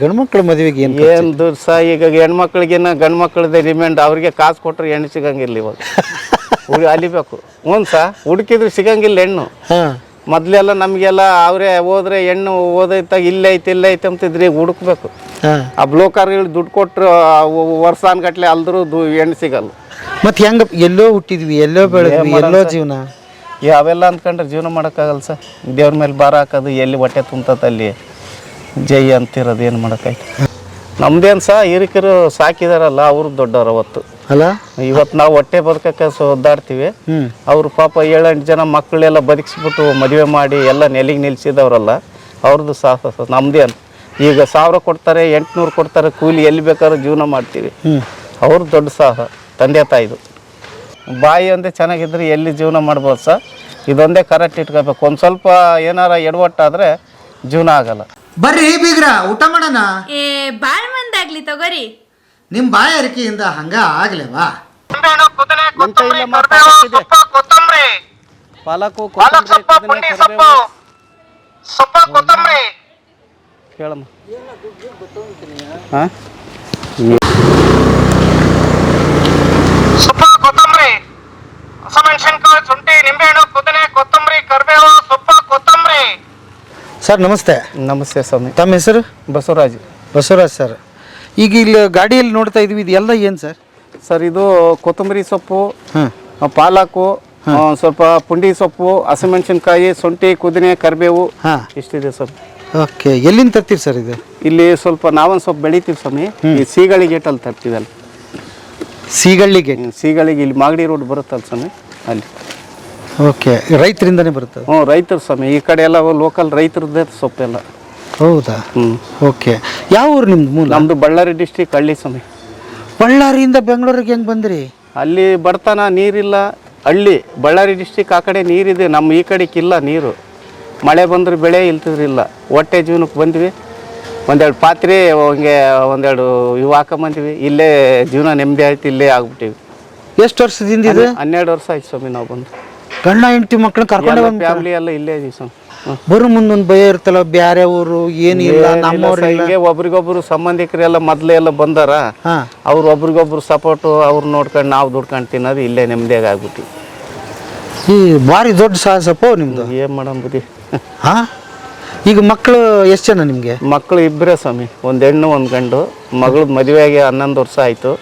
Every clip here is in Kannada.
ಗಂಡ್ಮಕ್ಳ ಮದುವೆಗೆ ಏನು ಸಹ ಈಗ ಹೆಣ್ಮಕ್ಳಿಗಿನ್ನ ಗಂಡು ಮಕ್ಳದೇ ಡಿಮ್ಯಾಂಡ್ ಅವ್ರಿಗೆ ಕಾಸು ಕೊಟ್ಟರೆ ಹೆಣ್ಣು ಸಿಗಂಗಿಲ್ಲ ಇವಾಗ. ಹುಡುಗಿ ಅಲಿಬೇಕು ಹ್ಞೂ ಸಹ ಹುಡುಕಿದ್ರು ಸಿಗಂಗಿಲ್ಲ ಹೆಣ್ಣು. ಹಾಂ. ಮೊದಲೆಲ್ಲ ನಮಗೆಲ್ಲ ಅವರೇ ಹೋದ್ರೆ ಹೆಣ್ಣು ಓದೈತ ಇಲ್ಲೈತೆ ಇಲ್ಲೈತೆ ಇಲ್ಲೇ ಐತೆ ಅಂತಿದ್ರೆ ಈಗ ಹುಡುಕ್ಬೇಕು. ಹಾಂ. ಆ ಬ್ಲೋಕರ್ಗಳು ದುಡ್ಡು ಕೊಟ್ಟರು ವರ್ಷಾನ್ಗಟ್ಲೆ ಅಲ್ದ್ರು ದು ಹೆಣ್ಣು ಸಿಗಲ್ಲ. ಮತ್ತೆ ಹೆಂಗ ಎಲ್ಲೋ ಹುಟ್ಟಿದ್ವಿ ಎಲ್ಲೋ ಬೆಳೆದ್ವಿ ಎಲ್ಲೋ ಜೀವನ. ಈ ಅವೆಲ್ಲ ಅಂದ್ಕೊಂಡ್ರೆ ಜೀವನ ಮಾಡೋಕ್ಕಾಗಲ್ಲ ಸರ್. ದೇವ್ರ ಮೇಲೆ ಭಾರ ಹಾಕೋದು ಎಲ್ಲಿ ಹೊಟ್ಟೆ ತುಂಬತಲ್ಲಿ ಅಲ್ಲಿ. ಜೈ ಅಂತಿರೋದು ಏನು ಮಾಡೋಕ್ಕಾಯ್ತು? ನಮ್ದೇನು ಸಹ ಹಿರಿಕರು ಸಾಕಿದಾರಲ್ಲ ಅವ್ರು ದೊಡ್ಡವ್ರು ಅವತ್ತು. ಅಲ್ಲ? ಇವತ್ತು ನಾವು ಹೊಟ್ಟೆ ಬದುಕಕ್ಕೆ ಒದ್ದಾಡ್ತೀವಿ. ಅವ್ರು ಪಾಪ ಏಳೆಂಟು ಜನ ಮಕ್ಕಳೆಲ್ಲ ಬದುಕಿಸ್ಬಿಟ್ಟು ಮದುವೆ ಮಾಡಿ ಎಲ್ಲ ನೆಲೆಗೆ ನಿಲ್ಸಿದವರಲ್ಲ ಅವ್ರದ್ದು ಸಾಹಸ ನಮ್ದೇನು. ಈಗ ಸಾವಿರ ಕೊಡ್ತಾರೆ ಎಂಟುನೂರು ಕೊಡ್ತಾರೆ ಕೂಲಿ ಎಲ್ಲಿ ಬೇಕಾದ್ರೂ ಜೀವನ ಮಾಡ್ತೀವಿ. ಅವ್ರದ್ದು ಅವ್ರು ದೊಡ್ಡ ಸಾಹಸ ತಂದೆ ತಾಯಿದು. ಬಾಯಿ ಒಂದೇ ಚೆನ್ನಾಗಿದ್ರೆ ಎಲ್ಲಿ ಜೀವನ ಮಾಡ್ಬೋದು ಸರ್ ಇದೊಂದೇ ಕರೆಕ್ಟ್ ಇಟ್ಕೋಬೇಕು. ಒಂದು ಸ್ವಲ್ಪ ಏನಾರ ಎಡವಟ್ಟಾದರೆ ಜೀವನ ಆಗಲ್ಲ. ಬರ್ರಿ ಬೀಗ್ರ ಊಟ ಮಾಡೋಣ. ಏ ಬಾಳ್ ಮಂದಾಗ್ಲಿ ತಗೋರಿ. ನಿಮ್ಮ ಬಾಯ ಅರಿಕೆಯಿಂದ ಹಂಗ ಆಗ್ಲೇವಾ. ಪಾಲಕು ಕೊತ್ತಂಬರಿ, ಕರಿಬೇವು. ಕೇಳಮ್ಮ. ಹಾಂ ಸೊಪ್ಪು ಕೊತ್ತಂಬರಿ ಹಸಿಮೆಣಸಿನ್ಕಾಯಿ ಶುಂಠಿ ನಿಂಬೆಹಣ್ಣು ಪುದೀನೆ ಕೊತ್ತಂಬರಿ ಕರಿಬೇವು ಸೊಪ್ಪು ಕೊತ್ತಂಬರಿ ಸರ್ ನಮಸ್ತೆ. ನಮಸ್ತೆ ಸ್ವಾಮಿ. ತಮ್ಮ ಹೆಸರು? ಬಸವರಾಜ್. ಬಸವರಾಜ್ ಸರ್. ಈಗ ಇಲ್ಲಿ ಗಾಡಿಯಲ್ಲಿ ನೋಡ್ತಾ ಇದೀವಿ ಇದೆಲ್ಲ ಏನು ಸರ್? ಸರ್ ಇದು ಕೊತ್ತಂಬರಿ ಸೊಪ್ಪು ಪಾಲಕು ಸ್ವಲ್ಪ ಪುಂಡಿ ಸೊಪ್ಪು ಹಸಿಮೆಣಸಿನ್ಕಾಯಿ ಶುಂಠಿ ಕುದಿನೆ ಕರಿಬೇವು ಹಾಂ. ಇಷ್ಟಿದೆ ಸರ್. ಓಕೆ ಎಲ್ಲಿಂದ ತರ್ತೀರಿ ಸರ್ ಇದು? ಇಲ್ಲಿ ಸ್ವಲ್ಪ ನಾವೊಂದು ಸ್ವಲ್ಪ ಬೆಳಿತೀವಿ ಸ್ವಾಮಿ. ಈ ಸೀಗಳಿ ಗೇಟಲ್ಲಿ ತರ್ತೀವಲ್ಲ ಸೀಗಳ್ಳಿಗೆ ಹ್ಮ್, ಸೀಗಳಿಗೆ ಇಲ್ಲಿ ಮಾಗಡಿ ರೋಡ್ ಬರುತ್ತಲ್ಲ ಸ್ವಾಮಿ ಅಲ್ಲಿ. ಓಕೆ ರೈತರಿಂದನೇ ಬರುತ್ತೆ ಹ್ಞೂ ರೈತರು ಸ್ವಾಮಿ. ಈ ಕಡೆ ಎಲ್ಲ ಲೋಕಲ್ ರೈತರದ್ದೇ ಸೊಪ್ಪೆಲ್ಲ. ಹೌದಾ? ಹ್ಞೂ ಓಕೆ ಯಾವ ಊರು ನಿಮ್ದು ಮೂಲ? ನಮ್ಮದು ಬಳ್ಳಾರಿ ಡಿಸ್ಟಿಕ್ ಹಳ್ಳಿ ಸ್ವಾಮಿ. ಬಳ್ಳಾರಿಯಿಂದ ಬೆಂಗಳೂರಿಗೆ ಹೆಂಗೆ ಬಂದ್ರಿ? ಅಲ್ಲಿ ಬರ್ತಾನ ನೀರಿಲ್ಲ. ಹಳ್ಳಿ ಬಳ್ಳಾರಿ ಡಿಸ್ಟಿಕ್ ಆ ಕಡೆ ನೀರಿದೆ. ನಮ್ಮ ಈ ಕಡೆಗಿಲ್ಲ ನೀರು. ಮಳೆ ಬಂದ್ರೆ ಬೆಳೆ ಇಲ್ತಿದ್ರಿಲ್ಲ ಹೊಟ್ಟೆ ಜೀವನಕ್ಕೆ ಬಂದ್ವಿ. ಒಂದೆರಡು ಪಾತ್ರೆ ಹಂಗೆ ಒಂದೆರಡು ಇವು ಹಾಕೊಂಬಂದ್ವಿ. ಇಲ್ಲೇ ಜೀವನ ನೆಮ್ಮದಿ ಆಯ್ತು ಇಲ್ಲೇ ಆಗ್ಬಿಟ್ಟಿವಿ. ಎಷ್ಟು ವರ್ಷದಿಂದ ಇದು? ಹನ್ನೆರಡು ವರ್ಷ ಆಯ್ತು ಸ್ವಾಮಿ ನಾವು ಬಂದು. ಗಂಡ ಹೆಂಡತಿ ಮಕ್ಕಳನ್ನ ಕರ್ಕೊಂಡೆ ಬಂದು ಫ್ಯಾಮಿಲಿ ಎಲ್ಲ ಇಲ್ಲೇ ಇದೀವಿ. ಬರೋ ಮುಂದೊಂದು ಭಯ ಇರ್ತಲ್ಲ ಬ್ಯಾರೆ ಊರು ಏನು ಇಲ್ಲ ನಮ್ಮವ್ರ ಹಿಂಗೆ ಒಬ್ರಿಗೊಬ್ರು ಸಂಬಂಧಿಕರೆಲ್ಲ ಮೊದಲೇ ಎಲ್ಲ ಬಂದಾರ. ಅವ್ರ ಒಬ್ರಿಗೊಬ್ರು ಸಪೋರ್ಟು ಅವ್ರು ನೋಡ್ಕೊಂಡು ನಾವು ದುಡ್ಕೊಂಡು ತಿನ್ನೋದು ಇಲ್ಲೇ ನೆಮ್ಮದಿಯಾಗಿ ಆಗ್ಬಿಟ್ಟು ಈ ಭಾರಿ ದೊಡ್ಡ ಸಾಹಸಪ್ಪ ನಿಮ್ದು. ಏನು ಮಾಡಮ್ ಬುದ್ಧಿ ಹಾ? ಈಗ ಮಕ್ಕಳು ಎಷ್ಟು ಜನ ನಿಮಗೆ? ಮಕ್ಕಳು ಇಬ್ಬರೇ ಸ್ವಾಮಿ ಒಂದು ಹೆಣ್ಣು ಒಂದು ಗಂಡು. ಮಗಳು ಮದುವೆಗೆ ಹನ್ನೊಂದು ವರ್ಷ ಆಯಿತು.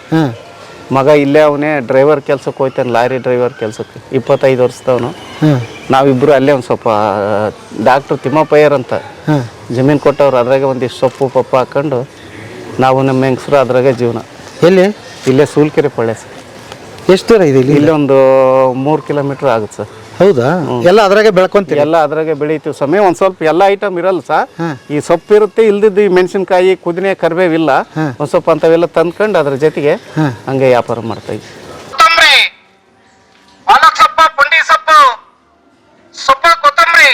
ಮಗ ಇಲ್ಲೇ ಅವನೇ ಡ್ರೈವರ್ ಕೆಲ್ಸಕ್ಕೆ ಹೋಯ್ತಾನೆ ಲಾರಿ ಡ್ರೈವರ್ ಕೆಲಸಕ್ಕೆ. ಇಪ್ಪತ್ತೈದು ವರ್ಷದವನು. ನಾವಿಬ್ಬರು ಅಲ್ಲೇ ಒಂದು ಸ್ವಲ್ಪ ಡಾಕ್ಟ್ರ್ ತಿಮ್ಮಪ್ಪಯ್ಯರ್ ಅಂತ. ಜಮೀನು ಕೊಟ್ಟವ್ರು ಅದ್ರಾಗೆ ಒಂದಿಷ್ಟು ಸೊಪ್ಪು ಪಪ್ಪ ಹಾಕೊಂಡು ನಾವು ನಮ್ಮ ಹೆಂಗಸರು ಅದ್ರಾಗೆ ಜೀವನ. ಎಲ್ಲಿ? ಇಲ್ಲೇ ಸೂಲ್ಕೆರೆ ಪಳ್ಳೆ ಸರ್. ಎಷ್ಟು ದೂರ ಇದೆ ಇಲ್ಲಿ? ಇಲ್ಲೇ ಒಂದು ಮೂರು ಕಿಲೋಮೀಟ್ರ್ ಆಗುತ್ತೆ ಸರ್. ಹೌದಾ? ಎಲ್ಲ ಅದ್ರಾಗೆ ಬೆಳ್ಕೊಂತೀವಿ ಎಲ್ಲ ಅದ್ರಾಗೆ ಬೆಳಿತೀವಿ ಸಮಯ ಒಂದ್ ಸ್ವಲ್ಪ ಎಲ್ಲ ಐಟಮ್ ಇರಲ್ಲ ಸಾ ಈ ಸೊಪ್ಪು ಇರುತ್ತೆ ಇಲ್ದಿದ್ದು ಈ ಮೆಣಸಿನ್ಕಾಯಿ ಕುದಿನೆ ಕರ್ಬೇವಿಲ್ಲ. ಒಂದ್ ಒಂದು ಸ್ವಲ್ಪ ಅಂತವೆಲ್ಲ ತಂದ್ಕೊಂಡು ಅದ್ರ ಜೊತೆಗೆ. ಹಂಗೆ ವ್ಯಾಪಾರ ಮಾಡ್ತಾ ಇದ್ವಿ. ಕೊತ್ತಂಬರಿ. ನಿಂಬೆಹಣ್ಣು ಸೊಪ್ಪು ಪುಂಡಿ ಸೊಪ್ಪು ಸೊಪ್ಪು ಕೊತ್ತಂಬರಿ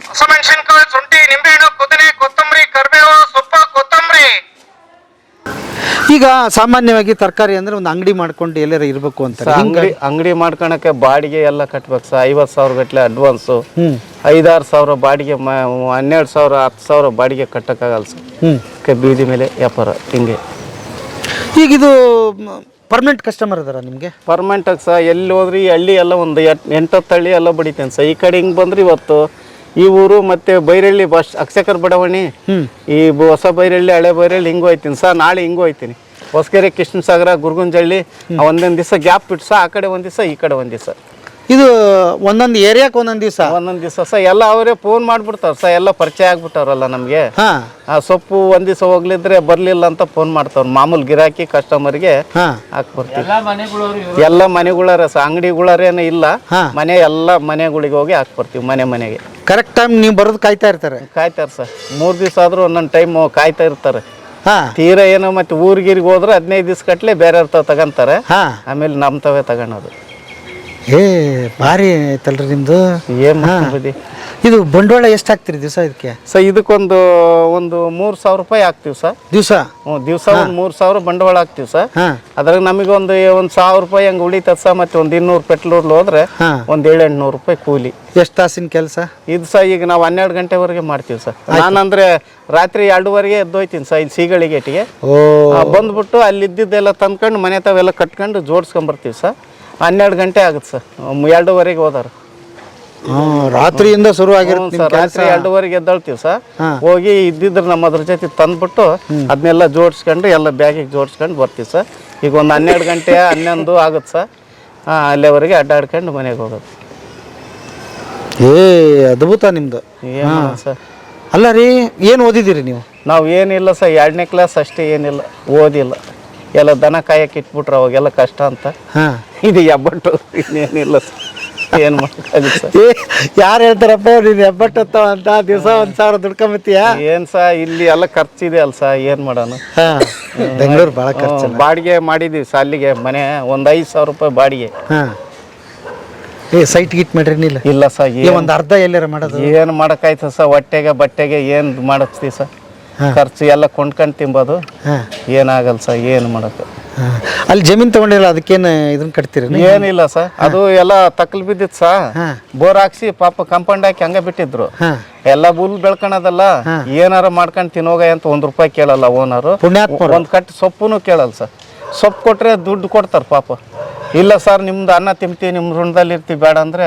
ಹಸಿಮೆಣಸಿನ್ಕಾಯಿ ಶುಂಠಿ ನಿಂಬೆಹಣ್ಣು ಪುದೀನೆ ಕೊತ್ತಂಬರಿ ಕರಿಬೇವು ಸೊಪ್ಪು ಕೊತ್ತಂಬರಿ ಈಗ ಸಾಮಾನ್ಯವಾಗಿ ತರಕಾರಿ ಅಂದ್ರೆ ಒಂದು ಅಂಗಡಿ ಮಾಡ್ಕೊಂಡು ಎಲ್ಲಾರ ಇರಬೇಕು ಅಂತ ಅಂಗಡಿ ಅಂಗಡಿ ಮಾಡ್ಕೊಳಕ್ಕೆ ಬಾಡಿಗೆ ಎಲ್ಲ ಕಟ್ಬೇಕು ಸರ್. ಐವತ್ತು ಸಾವಿರ ಗಟ್ಟಲೆ ಅಡ್ವಾನ್ಸು ಐದಾರು ಸಾವಿರ ಬಾಡಿಗೆ ಹನ್ನೆರಡು ಸಾವಿರ ಹತ್ತು ಸಾವಿರ ಬಾಡಿಗೆ ಕಟ್ಟಕ್ಕಾಗಲ್ಲ ಸರ್. ಬೀದಿ ಮೇಲೆ ವ್ಯಾಪಾರ ಹಿಂಗೆ. ಈಗ ಇದು ಪರ್ಮನೆಂಟ್ ಕಸ್ಟಮರ್ ಅದಾರ ನಿಮಗೆ? ಪರ್ಮನೆಂಟಾಗಿ ಸರ್ ಎಲ್ಲಿ ಹೋದ್ರಿ ಈ ಹಳ್ಳಿ ಎಲ್ಲ ಒಂದು ಎಟ್ ಎಂಟತ್ತು ಹಳ್ಳಿ ಎಲ್ಲ ಬಡಿತೇನೆ ಸರ್. ಈ ಕಡೆ ಹಿಂಗೆ ಬಂದ್ರೆ ಇವತ್ತು ಈ ಊರು ಮತ್ತೆ ಬೈರಳ್ಳಿ ಬಸ್ ಅಕ್ಷಕರ್ ಬಡಾವಣೆ. ಈ ಬ- ಹೊಸ ಬೈರಳ್ಳಿ ಹಳೆ ಬೈರಳ್ಳಿ ಹಿಂಗೂ ಹೋಯ್ತೀನಿ. ಸರ್ ನಾಳೆ ಹಿಂಗೂ ಹೋಯ್ತೀನಿ. ಹೊಸಕೆರೆ ಕೃಷ್ಣಸಾಗರ ಗುರುಗುಂಜಳ್ಳಿ ಒಂದೊಂದು ದಿವಸ ಗ್ಯಾಪ್ ಬಿಟ್ಟು ಸಹ ಆ ಕಡೆ ಒಂದು ದಿವಸ ಈ ಕಡೆ ಒಂದು ದಿವಸ. ಇದು ಒಂದೊಂದು ಏರಿಯಾಕ್ಕೆ ಒಂದೊಂದು ದಿವಸ? ಒಂದೊಂದು ದಿವಸ. ಸಹ ಎಲ್ಲ ಅವರೇ ಫೋನ್ ಮಾಡ್ಬಿಡ್ತಾರ ಸರ್ ಎಲ್ಲ ಪರಿಚಯ ಆಗ್ಬಿಟ್ಟವ್ರಲ್ಲ ನಮಗೆ. ಹಾ. ಆ ಸೊಪ್ಪು ಒಂದ್ ದಿವಸ ಹೋಗ್ಲಿದ್ರೆ ಬರಲಿಲ್ಲ ಅಂತ ಫೋನ್ ಮಾಡ್ತಾವ್ರ. ಮಾಮೂಲು ಗಿರಾಕಿ ಕಸ್ಟಮರ್ಗೆ ಹಾ. ಹಾಕ್ಬರ್ತೀವಿ ಎಲ್ಲ ಮನೆಗಳರ ಸ ಅಂಗಡಿಗಳರೇನು ಇಲ್ಲ. ಹಾ. ಮನೆ ಎಲ್ಲ ಮನೆಗಳಿಗೆ ಹೋಗಿ ಹಾಕ್ಬರ್ತೀವಿ ಮನೆ ಮನೆಗೆ. ಕರೆಕ್ಟ್ ಟೈಮ್ ನೀವು ಬರೋದು ಕಾಯ್ತಾ ಇರ್ತಾರೆ? ಕಾಯ್ತಾರೆ ಸರ್ ಮೂರು ದಿವಸ ಆದ್ರೂ ಒಂದೊಂದು ಟೈಮ್ ಕಾಯ್ತಾ ಇರ್ತಾರೆ. ಹಾ. ತೀರಾ ಏನೋ ಮತ್ತೆ ಊರಿಗಿರಿಗೆ ಹೋದ್ರೆ ಹದಿನೈದು ದಿವಸ ಕಟ್ಲೆ ಬೇರೆ ತಗೊಂತಾರೆ. ಹಾ. ಆಮೇಲೆ ನಮ್ಮ ತವೇ ತಗೊಳೋದು ಏ ಭಾರಿ ಐತಲ್ರಿ ನಿಮ್ದು? ಏನ್ ಇದು ಬಂಡವಾಳ ಎಷ್ಟು ಹಾಕ್ತೀರಿ ದಿವಸ ಇದಕ್ಕೆ? ಸರ್ ಇದಕ್ಕೊಂದು ಒಂದು ಮೂರು ಸಾವಿರ ರೂಪಾಯಿ ಹಾಕ್ತೀವಿ ಸರ್. ದಿವಸ? ಹ್ಞೂ ದಿವಸ ಒಂದು ಮೂರು ಸಾವಿರ ಬಂಡವಾಳ ಹಾಕ್ತೀವಿ ಸರ್. ಅದ್ರಾಗ ನಮಗೆ ಒಂದು ಸಾವಿರ ರೂಪಾಯಿ ಹಂಗೆ ಉಳಿತದ ಸರ್ ಮತ್ತೆ ಒಂದು ಇನ್ನೂರು ಪೆಟ್ರೋಲ್ ಹೋದ್ರೆ ಒಂದು ಏಳು ಎಂಟುನೂರು ರೂಪಾಯಿ ಕೂಲಿ. ಎಷ್ಟು ತಾಸಿನ ಕೆಲಸ? ಇದು ಸರ್ ಈಗ ನಾವು ಹನ್ನೆರಡು ಗಂಟೆವರೆಗೆ ಮಾಡ್ತೀವಿ ಸರ್. ನಾನಂದ್ರೆ ರಾತ್ರಿ ಎರಡೂವರೆಗೆ ಎದ್ದೋಯ್ತೀನಿ ಸರ್ ಇಲ್ಲಿ ಸೀಗಳಿ ಗೇಟಿಗೆ ಬಂದ್ಬಿಟ್ಟು ಅಲ್ಲಿ ಇದ್ದಿದ್ದೆಲ್ಲ ತಂದ್ಕೊಂಡು ಮನೆ ತಾವೆಲ್ಲ ಕಟ್ಕೊಂಡು ಜೋಡಿಸ್ಕೊಂಬರ್ತೀವಿ ಸರ್. ಹನ್ನೆರಡು ಗಂಟೆ ಆಗುತ್ತೆ ಸರ್. ಎರಡೂವರೆಗೆ ಹೋದಾರ ರಾತ್ರಿಯಿಂದ ಶುರು ಹ್ಞೂ ಆಗಿರುತ್ತೆ ಸರ್ ರಾತ್ರಿ ಎರಡೂವರೆಗೆ ಎದ್ದಾಳ್ತೀವಿ ಸರ್. ಹೋಗಿ ಇದ್ದಿದ್ರೆ ನಮ್ಮ ಅದ್ರ ಜೊತೆ ತಂದ್ಬಿಟ್ಟು ಅದನ್ನೆಲ್ಲ ಜೋಡಿಸ್ಕೊಂಡು ಎಲ್ಲ ಬ್ಯಾಗಿಗೆ ಜೋಡಿಸ್ಕೊಂಡು ಬರ್ತೀವಿ ಸರ್. ಈಗ ಒಂದು ಹನ್ನೆರಡು ಗಂಟೆ ಹನ್ನೊಂದು ಆಗುತ್ತೆ ಸರ್. ಹಾಂ ಅಲ್ಲಿವರೆಗೆ ಅಡ್ಡಾಡ್ಕೊಂಡು ಮನೆಗೆ ಹೋಗೋದು. ಏ ಅದ್ಭುತ ನಿಮ್ದು. ಏನು ಸರ್? ಅಲ್ಲ ರೀ ಏನು ಓದಿದ್ದೀರಿ ನೀವು? ನಾವು ಏನಿಲ್ಲ ಸರ್ ಎರಡನೇ ಕ್ಲಾಸ್ ಅಷ್ಟೇ ಏನಿಲ್ಲ ಓದಿಲ್ಲ. ಎಲ್ಲ ದನ ಕಾಯಕ್ಕೆ ಇಟ್ಬಿಟ್ರೆ ಅವಾಗೆಲ್ಲ ಕಷ್ಟ ಅಂತ. ಹಾಂ. ಇದು ಎಬ್ಬಟ್ಟು ಇನ್ನೇನಿಲ್ಲ ಏನು ಮಾಡೋಕ್ಕಾಗುತ್ತೆ ಸರ್? ಯಾರು ಹೇಳ್ತಾರಪ್ಪ ನೀನು ಹೆಬ್ಬಟ್ಟು ಅಂತ ದಿವಸ ಒಂದು ಸಾವಿರ ದುಡ್ಕೊಂಬತ್ತೀಯ ಏನು ಸಹ ಇಲ್ಲಿ ಎಲ್ಲ ಖರ್ಚಿದೆ ಅಲ್ಲ ಸರ್ ಏನು ಮಾಡೋಣ? ಹಾಂ. ಬೆಂಗಳೂರು ಭಾಳ ಖರ್ಚು. ಬಾಡಿಗೆ ಮಾಡಿದ್ದೀವಿ ಸರ್ ಅಲ್ಲಿಗೆ ಮನೆ ಒಂದು ಐದು ಸಾವಿರ ರೂಪಾಯಿ ಬಾಡಿಗೆ. ಹಾಂ. ಏ ಸೈಟ್ ಗಿಟ್ ಮಾಡ್ರಿ ನಿಲ್ಲ ಇಲ್ಲ? ಏ ಒಂದು ಅರ್ಧ ಎಲ್ಲಾರ ಮಾಡೋದು? ಏನು ಮಾಡೋಕ್ಕಾಯ್ತು ಸರ್ ಹೊಟ್ಟೆಗೆ ಬಟ್ಟೆಗೆ ಏನು ಮಾಡಿಸ್ತೀವಿ ಸರ್? ಖರ್ಚು ಎಲ್ಲ ಕೊಂಡ್ಕೊಂಡು ತಿಂಬೋದು. ಏನಾಗಲ್ಲ ಸರ್ ಏನು ಮಾಡೋಕ್ಕೆ? ಅಲ್ಲಿ ಜಮೀನ್ ತಗೊಂಡಿಲ್ಲ ಅದಕ್ಕೇನು ಇದನ್ನ ಕಟ್ತೀರಿ ಏನಿಲ್ಲ ಸರ್ ಅದು ಎಲ್ಲ ತಕ್ಕಲ್ ಬಿದ್ದಿತ್ತು ಸಾ. ಬೋರ್ ಹಾಕ್ಸಿ ಪಾಪ ಕಂಪೌಂಡ್ ಹಾಕಿ ಹಂಗೆ ಬಿಟ್ಟಿದ್ರು. ಎಲ್ಲ ಬುಲ್ ಬೆಳ್ಕೊಳದಲ್ಲ ಏನಾರ ಮಾಡ್ಕೊಂಡು ತಿನ್ನೋಗ ಅಂತ ಒಂದ್ ರೂಪಾಯಿ ಕೇಳಲ್ಲ ಓನರು. ಒಂದ್ ಕಟ್ ಸೊಪ್ಪುನು ಕೇಳಲ್ಲ ಸರ್ ಸೊಪ್ಪು ಕೊಟ್ರೆ ದುಡ್ಡು ಕೊಡ್ತಾರೆ ಪಾಪ. ಇಲ್ಲ ಸರ್ ನಿಮ್ದು ಅನ್ನ ತಿಂತೀವಿ ನಿಮ್ಮ ಋಣದಲ್ಲಿ ಇರ್ತೀವಿ ಬೇಡ ಅಂದ್ರೆ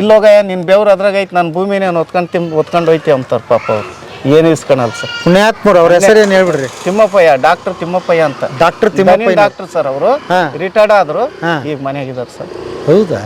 ಇಲ್ಲೋಗ ನಿನ್ ಬೆವ್ರ ಅದ್ರಾಗ ಐತಿ ನನ್ನ ಭೂಮಿನೇ ಒತ್ಕೊಂಡ್ ತಿಮ್ ಒತ್ಕೊಂಡ್ ಹೋಯ್ತಿ ಅಂತಾರೆ ಪಾಪ ಅವ್ರು. ಏನು ಇಸ್ಕೊಳಲ್ಲ ಸರ್? ಪುಣ್ಯಾತ್ಮರು ಅವ್ರ ಏನು ಹೇಳ್ಬಿಡ್ರಿ? ತಿಮ್ಮಪ್ಪಯ್ಯ ಡಾಕ್ಟರ್ ತಿಮ್ಮಪ್ಪಯ್ಯ ಅಂತ. ಡಾಕ್ಟರ್ ತಿಮ್ಮಪ್ಪ ಡಾಕ್ಟರ್ ಸರ್ ಅವರು. ಹಾ. ರಿಟೈರ್ಡ್ ಆದ್ರು ಹಾ. ಈಗ ಮನೆಯಾಗಿದ್ದಾರೆ ಸರ್. ಹೌದಾ?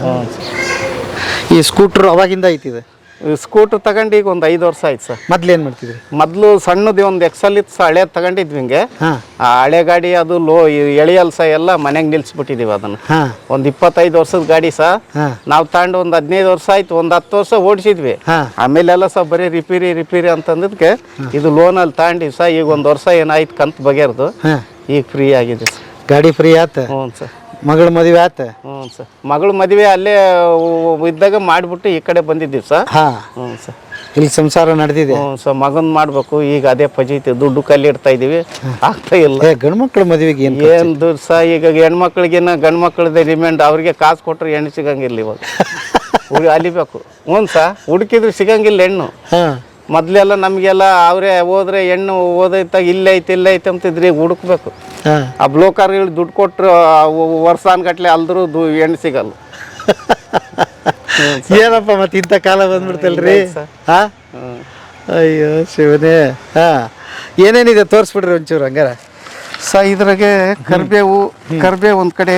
ಈ ಸ್ಕೂಟ್ರ್ ಅವಾಗಿಂದ ಐತಿದೆ. ಸ್ಕೂಟರ್ ತಗೊಂಡು ಈಗ ಒಂದು ಐದು ವರ್ಷ ಆಯ್ತು ಸರ್. ಏನು ಮಾಡ್ತಿದ್ರಿ? ಮೊದಲು ಸಣ್ಣದು ಒಂದು ಎಕ್ಸಲ್ ಇತ್ತು ಸರ್ ಹಳೆ ತಗೊಂಡಿದ್ವಿ ಹಿಂಗೆ. ಹಾಂ. ಆ ಹಳೆ ಗಾಡಿ ಅದು ಲೋ ಎಳೆಯಲ್ ಸಹ ಎಲ್ಲ ಮನೆಗೆ ನಿಲ್ಸ್ಬಿಟ್ಟಿದೀವಿ ಅದನ್ನು. ಹಾಂ. ಒಂದು ಇಪ್ಪತ್ತೈದು ವರ್ಷದ ಗಾಡಿ ಸಹ. ಹಾಂ. ನಾವು ತಗೊಂಡು ಒಂದು ಹದಿನೈದು ವರ್ಷ ಆಯ್ತು ಒಂದು ಹತ್ತು ವರ್ಷ ಓಡಿಸಿದ್ವಿ. ಹಾಂ. ಆಮೇಲೆಲ್ಲ ಸಹ ಬರೀ ರಿಪೇರಿ ರಿಪೇರಿ ಅಂತಂದಕ್ಕೆ ಇದು ಲೋನಲ್ಲಿ ತಗೊಂಡಿವಿ ಸಹ ಈಗ ಒಂದು ವರ್ಷ ಏನಾಯ್ತು ಕಂತು ಬಗೆರ್ದು. ಹಾಂ. ಈಗ ಫ್ರೀ ಆಗಿದೆ ಸರ್. ಗಾಡಿ ಫ್ರೀ ಆಯ್ತು ಹ್ಞೂ ಸರ್. ಮಗಳ ಮದುವೆ ಆತ? ಹ್ಞೂ ಸರ್. ಮಗಳು ಮದುವೆ ಅಲ್ಲೇ ಉ- ಇದ್ದಾಗ ಮಾಡಿಬಿಟ್ಟು ಈ ಕಡೆ ಬಂದಿದ್ದೀವಿ ಸರ್. ಹಾಂ. ಹ್ಞೂ ಸರ್. ಇಲ್ಲಿ ಸಂಸಾರ ನಡೆದಿದೆ? ಹ್ಞೂ ಸರ್. ಮಗನ್ ಮಾಡಬೇಕು. ಈಗ ಅದೇ ಪಜೀತಿ ದುಡ್ಡು ಕಲ್ಲಿ ಇಡ್ತಾ ಇದೀವಿ ಆಗ್ತಾ ಇಲ್ಲ. ಏ ಗಂಡು ಮಕ್ಳ ಮದುವೆಗೆ ಏನು ಏನ್ ದುಡ್ಡು ಸಹ ಈಗ ಹೆಣ್ಮಕ್ಳಿಗೇನ ಗಂಡು ಮಕ್ಳದೇ ರಿಮೆಂಡ್ ಅವ್ರಿಗೆ ಕಾಸು ಕೊಟ್ಟರೆ ಹೆಣ್ಣು ಸಿಗಂಗಿಲ್ಲ ಇವಾಗ. ಅಲಿಬೇಕು ಹ್ಞೂ ಸ ಹುಡುಕಿದ್ರು ಸಿಗಂಗಿಲ್ಲ ಹೆಣ್ಣು. ಹಾಂ. ಮೊದ್ಲೆಲ್ಲ ನಮಗೆಲ್ಲ ಅವರೇ ಹೋದ್ರೆ ಹೆಣ್ಣು ಓದೈತಾಗ ಇಲ್ಲೈತೆ ಇಲ್ಲೈತೆ ಅಂತಿದ್ರಿ ಐತೆ ಅಂತಿದ್ರೆ ಈಗ ಹುಡುಕ್ಬೇಕು. ಹಾಂ. ಆ ಬ್ಲೋಕರ್ಗಳು ದುಡ್ಡು ಕೊಟ್ಟರು ವರ್ಷಾನ್ಗಟ್ಲೆ ಅಲ್ದ್ರು ದು ಹೆಣ್ಣು ಸಿಗಲ್ಲ. ಏನಪ್ಪ ಮತ್ತೆ ಇಂಥ ಕಾಲ ಬಂದ್ಬಿಡ್ತಲ್ರಿ. ಹಾಂ? ಅಯ್ಯೋ ಶಿವನೇ. ಹಾಂ. ಏನೇನಿದೆ ತೋರಿಸ್ಬಿಡ್ರಿ ಒಂಚೂರು ಹಂಗಾರ? ಸ ಇದ್ರಾಗೆ ಕರ್ಬೇವು ಕರ್ಬೇವು ಒಂದು ಕಡೆ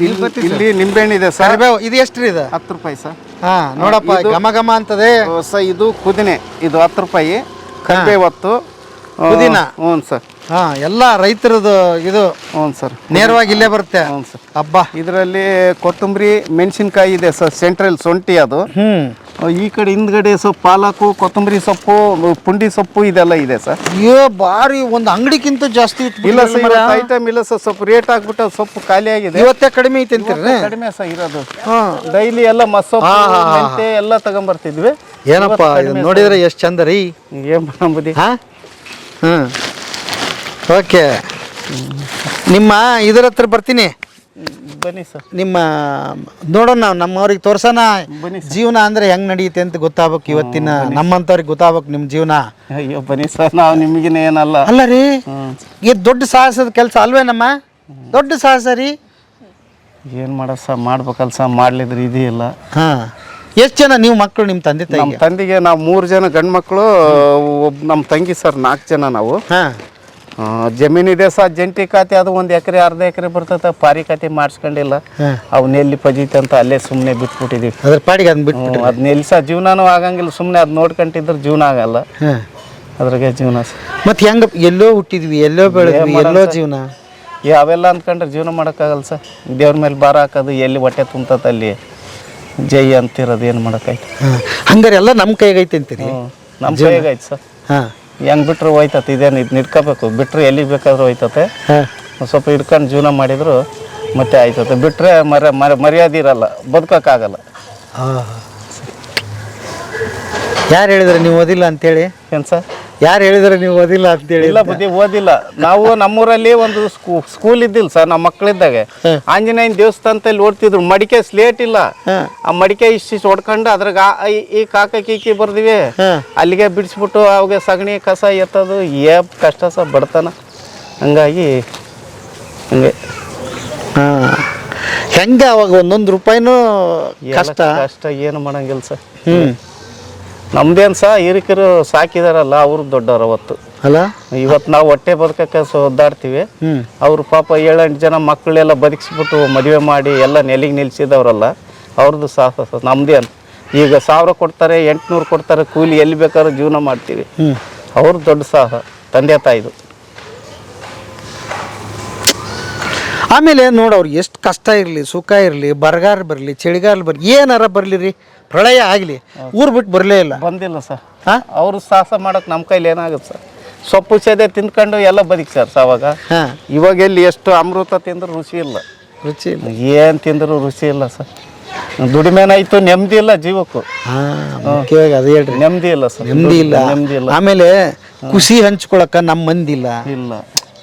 ಇಲ್ಲಿ- ಇಲ್ಲಿ ನಿಂಬೆಹಣ್ಣಿದೆ ಸರ್. ಕರಿಬೇವು ಇದು ಎಷ್ಟು ರೀ ಇದು? ಹತ್ತು ರೂಪಾಯಿ ಸರ್. ಹಾ ನೋಡಪ್ಪ ಗಮ ಘಮ ಅಂತದೆ. ಹೊಸ ಇದು ಕುದಿನೆ ಇದು ಹತ್ತು ರೂಪಾಯಿ. ಕರಿಬೇವು ಹತ್ತು. ಪುದೀನ? ಹ್ಞೂ ಸರ್. ಹಾಂ ಎಲ್ಲ ರೈತರದು ಇದು ಹ್ಞೂ ಸರ್. ನೇರವಾಗಿ ಇಲ್ಲೇ ಬರುತ್ತೆ. ಹ್ಞೂ ಸರ್. ಹಬ್ಬ. ಇದರಲ್ಲಿ ಕೊತ್ತಂಬರಿ ಮೆಣಸಿನ್ಕಾಯಿ ಇದೆ ಸರ್ ಸೆಂಟ್ರಲ್ ಸೊಂಟಿ ಅದು. ಹ್ಞೂ ಈ ಕಡೆ ಹಿಂದ್ಗಡೆ ಸೊ ಪಾಲಕು ಕೊತ್ತಂಬರಿ ಸೊಪ್ಪು ಪುಂಡಿ ಸೊಪ್ಪು ಇದೆಲ್ಲ ಇದೆ ಸರ್. ಅಯ್ಯೋ ಬಾರಿ ಒಂದು ಅಂಗಡಿಗಿಂತ ಜಾಸ್ತಿ ಇಲ್ಲ ಇಟ್ಬಿಟ್ಟಿರಲ್ಲ ಸರ್. ಐಟಮ್ ಇಲ್ಲ ಸರ್ ಸೊಪ್ಪು ರೇಟ್ ಆಗ್ಬಿಟ್ಟು ಸೊಪ್ಪು ಖಾಲಿ ಆಗಿದೆ. ಇವತ್ತೇ ಕಡಿಮೆ ಐತೆ ಅಂತೀರಿ ಕಡಿಮೆ ಸರ್ ಇರೋದು. ಡೈಲಿ ಎಲ್ಲ ಮಸೊಪ್ಪು ಮೆಂತೆ ಎಲ್ಲ ತಗೊಂಬರ್ತಿದ್ವಿ. ಏನಪ್ಪ ನೋಡಿದ್ರೆ ಎಷ್ಟು ಚಂದ ರೀ? ಏನ್ ನಂಬುದಿ ಹಾಂ? ಹ್ಞೂ ಓಕೆ. ನಿಮ್ಮ ಇದ್ರ ಹತ್ರ ಬರ್ತೀನಿ. ಬನ್ನಿ ಸರ್. ನಿಮ್ಮ ನೋಡೋಣ ನಾವು ನಮ್ಮವ್ರಿಗೆ ತೋರ್ಸೋಣ. ಬನ್ನಿ ಜೀವನ ಅಂದ್ರೆ ಹೆಂಗ್ ನಡೆಯುತ್ತೆ ಅಂತ ಗೊತ್ತಾಗ್ಬೇಕು ಇವತ್ತಿನ ನಮ್ಮಂಥವ್ರಿಗೆ ಗೊತ್ತಾಗ್ಬೇಕು ನಿಮ್ಮ ಜೀವನ. ಅಯ್ಯೋ ಬನ್ನಿ ಸರ್ ನಾವು ನಿಮಗಿನ ಏನಲ್ಲ. ಅಲ್ಲ ರೀ ಹ್ಮ್. ಇದು ದೊಡ್ಡ ಸಾಹಸದ ಕೆಲಸ ಅಲ್ವೇನಮ್ಮ ದೊಡ್ಡ ಸಾಹಸ ರೀ. ಏನ್ ಮಾಡೋ ಸರ್ ಮಾಡ್ಬೇಕಲ್ಲ ಸರ್ ಮಾಡ್ಲಿದ್ರೆ ಇದೆಯಲ್ಲ ಹಾಂ. ಎಷ್ಟು ಜನ ನೀವು ಮಕ್ಕಳು ನಿಮ್ಮ ತಂದೆ ನಮ್ಮ ತಾಯಿಗೆ ತಂದೆಗೆ ನಾವು ಮೂರು ಜನ ಗಂಡು ಮಕ್ಕಳು ಒಬ್ಬ ನಮ್ಮ ತಂಗಿ ಸರ್ ನಾಲ್ಕು ಜನ ನಾವು. ಹಾಂ. ಆ, ಜಮೀನಿದೆ ಸರ್ ಜಂಟಿ ಖಾತೆ ಅದು ಒಂದು ಎಕರೆ ಅರ್ಧ ಎಕರೆ ಬರ್ತೈತೆ ಪಾರಿ ಖಾತೆ ಮಾಡಿಸ್ಕೊಂಡಿಲ್ಲ. ಹಾಂ. ನೆಲ್ಲಿ ಎಲ್ಲಿ ಪಜೀತಿ ಅಂತ ಅಲ್ಲೇ ಸುಮ್ಮನೆ ಬಿಟ್ಬಿಟ್ಟಿದ್ವಿ. ಅದ್ರ ಪಾಡಿಗೆ ಅದನ್ನ ಎಲ್ಲಿ ಸಹ ಜೀವನನೂ ಆಗಂಗಿಲ್ಲ ಸುಮ್ಮನೆ ಅದು ನೋಡ್ಕೊಂಡಿದ್ರೆ ಜೀವನ ಆಗಲ್ಲ. ಹಾಂ. ಅದ್ರಾಗೆ ಜೀವನ ಸರ್. ಮತ್ತೆ ಹೆಂಗ ಎಲ್ಲೋ ಹುಟ್ಟಿದ್ವಿ ಎಲ್ಲೋ ಬೆಳೆದ್ವಿ ಎಲ್ಲೋ ಜೀವನ? ಏ ಅವೆಲ್ಲ ಅಂದ್ಕೊಂಡ್ರೆ ಜೀವನ ಮಾಡೋಕ್ಕಾಗಲ್ಲ ಸರ್. ದೇವ್ರ ಮೇಲೆ ಭಾರ ಹಾಕೋದು ಎಲ್ಲಿ ಹೊಟ್ಟೆ ತುಂಬ್ತದೆ ಅಲ್ಲಿ. ಜೈ ಅಂತಿರೋದು ಏನು ಮಾಡೋಕ್ಕಾಯ್ತು? ಹಂಗಾರೆ ಎಲ್ಲ ನಮ್ಮ ಕೈಗೈತೆ ಅಂತೀರಿ? ನಮ್ಮ ಕೈಯಾಗೈತೆ ಸರ್. ಹಾಂ. ಹೆಂಗ್ ಬಿಟ್ರು ಹೋಯ್ತತೆ ಇದೇನು ಇದು ನಿಡ್ಕೋಬೇಕು ಬಿಟ್ಟರೆ ಎಲ್ಲಿ ಬೇಕಾದ್ರೂ ಹೋಯ್ತತೆ. ಹಾಂ. ಸ್ವಲ್ಪ ಹಿಡ್ಕೊಂಡು ಜೀವನ ಮಾಡಿದ್ರು ಮತ್ತೆ ಆಯ್ತದೆ ಬಿಟ್ಟರೆ ಮರ ಮರ ಮರ್ಯಾದೆ ಇರಲ್ಲ ಬದುಕೋಕ್ಕಾಗಲ್ಲ. ಯಾರು ಹೇಳಿದ್ರೆ ನೀವು ಓದಿಲ್ಲ ಅಂತೇಳಿ? ಏನು ಸರ್? ಯಾರು ಹೇಳಿದ್ರೆ ನೀವು ಓದಿಲ್ಲ ಅಂತೇಳಿ? ಇಲ್ಲ ಬುದ್ಧಿ ಓದಿಲ್ಲ. ನಾವು ನಮ್ಮೂರಲ್ಲಿ ಒಂದು ಸ್ಕೂ ಸ್ಕೂಲ್ ಇದ್ದಿಲ್ಲ ಸರ್ ನಮ್ಮ ಮಕ್ಕಳಿದ್ದಾಗ ಆಂಜನೇಯನ ದೇವಸ್ಥಾನದಲ್ಲಿ ಓಡ್ತಿದ್ರು ಮಡಿಕೆ ಸ್ಲೇಟ್ ಇಲ್ಲ. ಆ ಮಡಿಕೆ ಇಷ್ಟಿಷ್ಟು ಹೊಡ್ಕೊಂಡು ಅದ್ರಾಗ ಈ ಕಾಕ ಕೀಕಿ ಬರ್ದಿವಿ. ಅಲ್ಲಿಗೆ ಬಿಡಿಸ್ಬಿಟ್ಟು ಅವಾಗ ಸಗಣಿ ಕಸ ಎತ್ತೋದು. ಏ ಕಷ್ಟ ಸರ್ ಬಡತನ. ಹಂಗಾಗಿ ಹಂಗೆ. ಹಾಂ. ಹೆಂಗೆ ಅವಾಗ ಒಂದೊಂದು ರೂಪಾಯಿನೂ ಕಷ್ಟ? ಕಷ್ಟ ಏನು ಮಾಡಂಗಿಲ್ಲ ಸರ್. ಹ್ಞೂ ನಮ್ದೇನು ಸಹ ಹಿರಿಕರು ಸಾಕಿದಾರಲ್ಲ ಅವ್ರ ದೊಡ್ಡವ್ರು ಅವತ್ತು. ಅಲ್ಲ? ಇವತ್ತು ನಾವು ಹೊಟ್ಟೆ ಬದುಕಕ್ಕೆ ಒದ್ದಾಡ್ತೀವಿ. ಅವ್ರು ಪಾಪ ಏಳೆಂಟು ಜನ ಮಕ್ಕಳೆಲ್ಲ ಬದುಕಿಸ್ಬಿಟ್ಟು ಮದುವೆ ಮಾಡಿ ಎಲ್ಲ ನೆಲೆಗೆ ನಿಲ್ಸಿದವರಲ್ಲ ಅವ್ರದ್ದು ಸಾಹಸ ನಮ್ದೇನು. ಈಗ ಸಾವಿರ ಕೊಡ್ತಾರೆ ಎಂಟುನೂರು ಕೊಡ್ತಾರೆ ಕೂಲಿ ಎಲ್ಲಿ ಬೇಕಾದ್ರೂ ಜೀವನ ಮಾಡ್ತೀವಿ. ಅವ್ರ ದೊಡ್ಡ ಸಾಹ ತಂದೆ ತಾಯಿದು. ಆಮೇಲೆ ನೋಡವ್ರು ಎಷ್ಟು ಕಷ್ಟ ಇರಲಿ ಸುಖ ಇರಲಿ ಬರಗಾರ ಬರಲಿ ಚಳಿಗಾಲ ಬರಲಿ ಏನಾರ ಬರಲಿ ರೀ? ಪ್ರಳಯ ಆಗಲಿ ಊರು ಬಿಟ್ಟು ಬರಲೇ ಇಲ್ಲ. ಬಂದಿಲ್ಲ ಸರ್. ಹಾಂ? ಅವರು ಸಾಹಸ ಮಾಡೋಕೆ ನಮ್ಮ ಕೈಲಿ ಏನಾಗುತ್ತೆ ಸರ್? ಸೊಪ್ಪು ಸೇದೆ ತಿಂದ್ಕೊಂಡು ಎಲ್ಲ ಬದಿಕ್ ಸರ್ ಅವಾಗ. ಹಾಂ. ಇವಾಗ ಎಲ್ಲಿ ಎಷ್ಟು ಅಮೃತ ತಿಂದ್ರು ರುಚಿ ಇಲ್ಲ. ರುಚಿ ಇಲ್ಲ. ಏನು ತಿಂದ್ರು ರುಚಿ ಇಲ್ಲ ಸರ್. ದುಡಿಮೆನಾಯ್ತು ನೆಮ್ಮದಿ ಇಲ್ಲ ಜೀವಕ್ಕೂ. ಹಾಂ ಮುಖ್ಯವಾಗಿ ಅದು ಹೇಳ್ರಿ. ನೆಮ್ಮದಿ ಇಲ್ಲ ಸರ್. ನೆಮ್ಮದಿ ಇಲ್ಲ. ನೆಮ್ಮದಿ ಇಲ್ಲ. ಆಮೇಲೆ ಖುಷಿ ಹಂಚ್ಕೊಳಕ ನಮ್ಮ ಮಂದಿ ಇಲ್ಲ. ಇಲ್ಲ.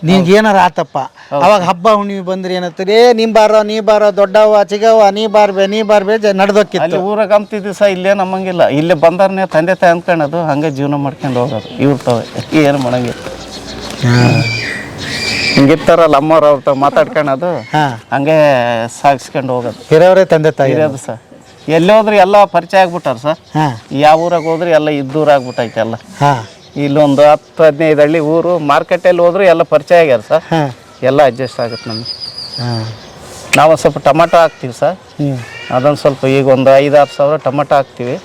ನಿನ್ಗೆ ಏನಾರ ಆತಪ್ಪ. ಅವಾಗ ಹಬ್ಬ ಹುಣ್ಣಿಮೆ ಬಂದ್ರೆ ಏನಂತಾರೆ ಏ ನೀ ಬಾರೋ ನೀ ಬಾರೋ ದೊಡ್ಡವ ಚಿಗವ ನೀ ಬಾರ್ಬೆ ನೀ ಬಾರ್ಬೆ ಅಲ್ಲಿ ಊರಾಗ ಅಂಬ್ತಿದ್ವಿ ಸಹ ಇಲ್ಲೇ ನಮ್ಮಂಗಿಲ್ಲ. ಇಲ್ಲೇ ಬಂದಾರನೇ ತಂದೆ ತಾಯಿ ಅಂದ್ಕೊಳ್ಳೋದು ಹಂಗೆ ಜೀವನ ಮಾಡ್ಕೊಂಡು ಹೋಗೋದು. ಇವ್ರ್ತವೆ ಏನು ಮಾಡಂಗಿಲ್ಲ. ಹಿಂಗಿರ್ತಾರಲ್ಲ ಅಮ್ಮವ್ರು ಅವ್ರ ತಾವ್ ಮಾತಾಡ್ಕೊಳ್ಳೋದು ಹಾಂ. ಹಂಗೆ ಸಾಗಿಸ್ಕೊಂಡು ಹೋಗೋದು. ಹಿರಿಯವರೇ ತಂದೆ ತಾಯಿ ಇರೋದು ಸರ್. ಎಲ್ಲಿ ಹೋದ್ರೆ ಎಲ್ಲ ಪರಿಚಯ ಆಗ್ಬಿಟ್ಟಾರ ಸರ್. ಹಾಂ. ಯಾವ ಊರಾಗ ಹೋದ್ರೆ ಎಲ್ಲ ಇದ್ದೂರ ಆಗ್ಬಿಟ್ಟೈತೆ ಎಲ್ಲ. ಹಾಂ. ಇಲ್ಲೊಂದು ಹತ್ತು ಹದಿನೈದು ಹಳ್ಳಿ ಊರು ಮಾರ್ಕೆಟಲ್ಲಿ ಹೋದರೂ ಎಲ್ಲ ಪರಿಚಯ ಆಗ್ಯಾರ ಸರ್. ಹಾಂ. ಎಲ್ಲ ಅಡ್ಜಸ್ಟ್ ಆಗುತ್ತೆ ನಮಗೆ. ಹಾಂ. ನಾವು ಒಂದು ಸ್ವಲ್ಪ ಟೊಮಾಟೊ ಹಾಕ್ತೀವಿ ಸರ್. ಹ್ಞೂ ಅದೊಂದು ಸ್ವಲ್ಪ ಈಗ ಒಂದು ಐದಾರು ಸಾವಿರ ಟೊಮೆಟೊ ಹಾಕ್ತೀವಿ.